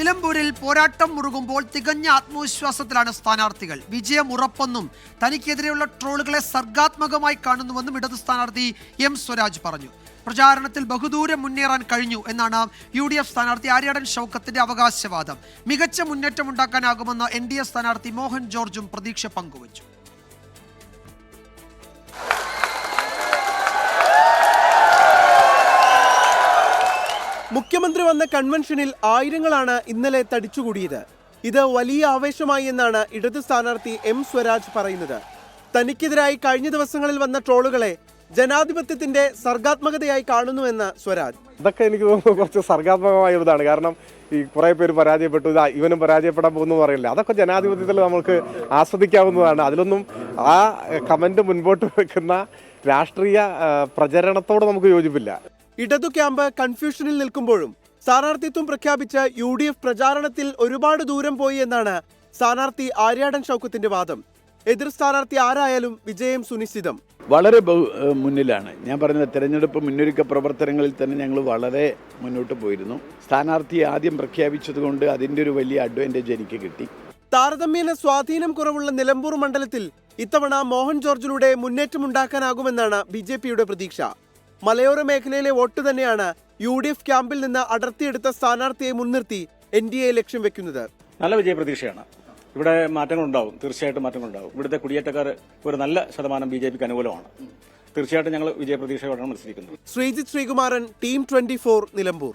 നിലമ്പൂരിൽ പോരാട്ടം മുറുകുമ്പോൾ തികഞ്ഞ ആത്മവിശ്വാസത്തിലാണ് സ്ഥാനാർത്ഥികൾ. വിജയം ഉറപ്പെന്നും തനിക്കെതിരെയുള്ള ട്രോളുകളെ സർഗാത്മകമായി കാണുന്നുവെന്നും ഇടതു സ്ഥാനാർത്ഥി എം സ്വരാജ് പറഞ്ഞു. പ്രചാരണത്തിൽ ബഹുദൂരം മുന്നേറാൻ കഴിഞ്ഞു എന്നാണ് യു ഡി എഫ് സ്ഥാനാർത്ഥി ആര്യാടൻ ഷൗക്കത്തിന്റെ അവകാശവാദം. മികച്ച മുന്നേറ്റം ഉണ്ടാക്കാനാകുമെന്ന് എൻ ഡി എ സ്ഥാനാർത്ഥി മോഹൻ ജോർജും പ്രതീക്ഷ പങ്കുവച്ചു. മുഖ്യമന്ത്രി വന്ന കൺവെൻഷനിൽ ആയിരങ്ങളാണ് ഇന്നലെ തടിച്ചുകൂടിയത്. ഇത് വലിയ ആവേശമായി എന്നാണ് ഇടത് സ്ഥാനാർത്ഥി എം സ്വരാജ് പറയുന്നത്. തനിക്കെതിരായി കഴിഞ്ഞ ദിവസങ്ങളിൽ വന്ന ട്രോളുകളെ ജനാധിപത്യത്തിന്റെ സർഗാത്മകതയായി കാണുന്നുവെന്ന് സ്വരാജ്. ഇതൊക്കെ എനിക്ക് തോന്നുന്നു കുറച്ച് സർഗാത്മകമായ ഇതാണ്. കാരണം ഈ കുറേ പേര് പരാജയപ്പെട്ടു. ഇതാ ഇവനും പരാജയപ്പെടാൻ പോകുന്നു പറയില്ല. അതൊക്കെ ജനാധിപത്യത്തിൽ നമുക്ക് ആസ്വദിക്കാവുന്നതാണ്. അതിലൊന്നും ആ കമന്റ് മുൻപോട്ട് വെക്കുന്ന രാഷ്ട്രീയ പ്രചരണത്തോട് നമുക്ക് യോജിപ്പില്ല. ഇടതു ക്യാമ്പ് കൺഫ്യൂഷനിൽ നിൽക്കുമ്പോഴും സ്ഥാനാർത്ഥിത്വം പ്രഖ്യാപിച്ച് യു ഡി എഫ് പ്രചാരണത്തിൽ ഒരുപാട് ദൂരം പോയി എന്നാണ് സ്ഥാനാർത്ഥി ആര്യാടൻ ഷൗക്കത്തിന്റെ വാദം. എതിർ സ്ഥാനാർത്ഥി ആരായാലും വിജയം സുനിശ്ചിതം. വളരെ മുന്നിലാണ്. ഞാൻ പറഞ്ഞ തെരഞ്ഞെടുപ്പ് മുന്നൊരുക്ക പ്രവർത്തനങ്ങളിൽ തന്നെ ഞങ്ങൾ വളരെ മുന്നോട്ട് പോയിരുന്നു. സ്ഥാനാർത്ഥി ആദ്യം പ്രഖ്യാപിച്ചതുകൊണ്ട് അതിന്റെ ഒരു വലിയ അഡ്വാന്റേജ് എനിക്ക് കിട്ടി. താരതമ്യേന സ്വാധീനം കുറവുള്ള നിലമ്പൂർ മണ്ഡലത്തിൽ ഇത്തവണ മോഹൻ ജോർജിലൂടെ മുന്നേറ്റമുണ്ടാക്കാനാകുമെന്നാണ് ബി ജെ പിയുടെ പ്രതീക്ഷ. മലയോര മേഖലയിലെ വോട്ട് തന്നെയാണ് യു ഡി എഫ് ക്യാമ്പിൽ നിന്ന് അടർത്തിയെടുത്ത സ്ഥാനാർത്ഥിയെ മുൻനിർത്തി എൻ ഡി എ ലക്ഷ്യം വെക്കുന്നത്. നല്ല വിജയപ്രതീക്ഷയാണ്. ഇവിടെ മാറ്റങ്ങളുണ്ടാവും. തീർച്ചയായിട്ടും മാറ്റങ്ങളുണ്ടാവും. ഇവിടുത്തെ കുടിയേറ്റക്കാർ ഒരു നല്ല ശതമാനം ബി ജെ പിക്ക് അനുകൂലമാണ്. തീർച്ചയായിട്ടും ഞങ്ങൾ വിജയപ്രതീക്ഷയോടെയാണ് മത്സരിക്കുന്നത്. Sreejith Sreekumaran team twenty Nilambur.